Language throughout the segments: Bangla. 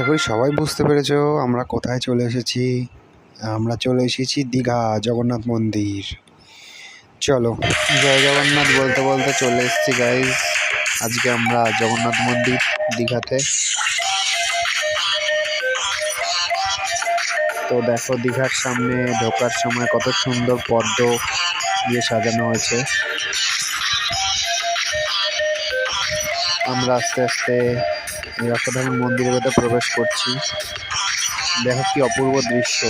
আশা করি সবাই বুঝতে পেরেছ আমরা কোথায় চলে এসেছি। আমরা চলে এসেছি দীঘা জগন্নাথ মন্দির। চলো, জয় জগন্নাথ বলতে বলতে চলে এসেছি গাইজ আজকে আমরা জগন্নাথ মন্দির দীঘাতে। তো দেখো দীঘার সামনে ঢোকার সময় কত সুন্দর পদ্ম দিয়ে সাজানো হয়েছে। আমরা আস্তে আস্তে অসাধারণ মন্দিরের ভেতরে প্রবেশ করছি। দেখো কি অপূর্ব দৃশ্য।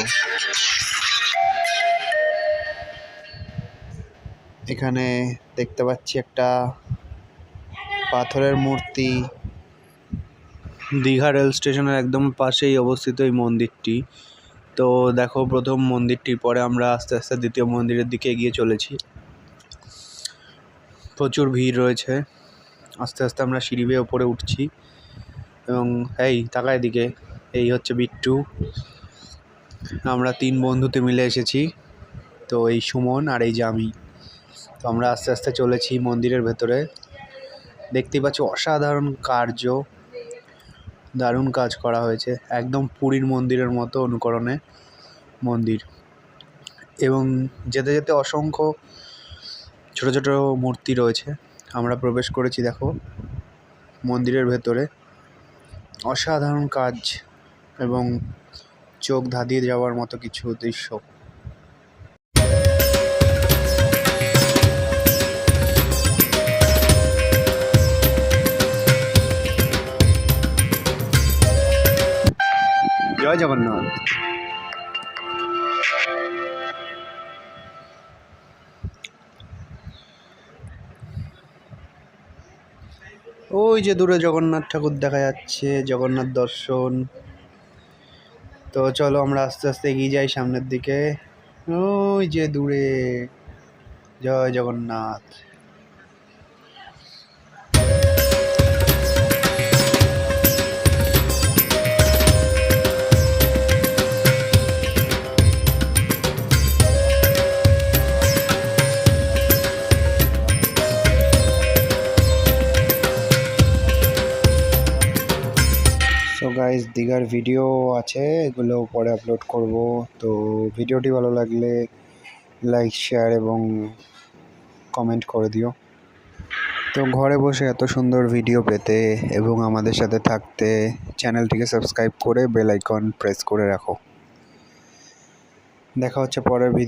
এখানে দেখতে পাচ্ছি একটা পাথরের মূর্তি। দীঘা রেল স্টেশনের একদম পাশেই অবস্থিত এই মন্দিরটি। তো দেখো প্রথম মন্দিরটির পরে আমরা আস্তে আস্তে দ্বিতীয় মন্দিরের দিকে এগিয়ে চলেছি। প্রচুর ভিড় রয়েছে। আস্তে আস্তে আমরা সিঁড়ি বেয়ে ওপরে উঠছি। এবং এই তাকায় দিকে এই হচ্ছে বিট্টু। আমরা তিন বন্ধুতে মিলে এসেছি, তো এই সুমন আর এই যে আমি। তো আমরা আস্তে আস্তে চলেছি মন্দিরের ভেতরে। দেখতেই পাচ্ছি অসাধারণ কার্য, দারুণ কাজ করা হয়েছে। একদম পুরীর মন্দিরের মতো অনুকরণে মন্দির। এবং যেতে যেতে অসংখ্য ছোট ছোট মূর্তি রয়েছে। আমরা প্রবেশ করেছি, দেখো, মন্দিরের ভেতরে। অসাধারণ কাজ এবং চোখ ধাঁধিয়ে যাওয়ার মতো কিছু দৃশ্য। জয় জগন্নাথ। ওই যে দূরে জগন্নাথ ঠাকুর দেখা যাচ্ছে, জগন্নাথ দর্শন। তো চলো আমরা আস্তে আস্তে এগিয়ে যাই সামনের দিকে। ওই যে দূরে। জয় জগন্নাথ। গাইজ দীঘার ভিডিও আছে, এগুলো পরে আপলোড করব। তো ভিডিওটি ভালো লাগলে লাইক শেয়ার এবং কমেন্ট করে দিও। তো ঘরে বসে এত সুন্দর ভিডিও পেতে এবং আমাদের সাথে থাকতে চ্যানেলটিকে সাবস্ক্রাইব করে বেল আইকন প্রেস করে রাখো। দেখা হচ্ছে পরের ভিডিও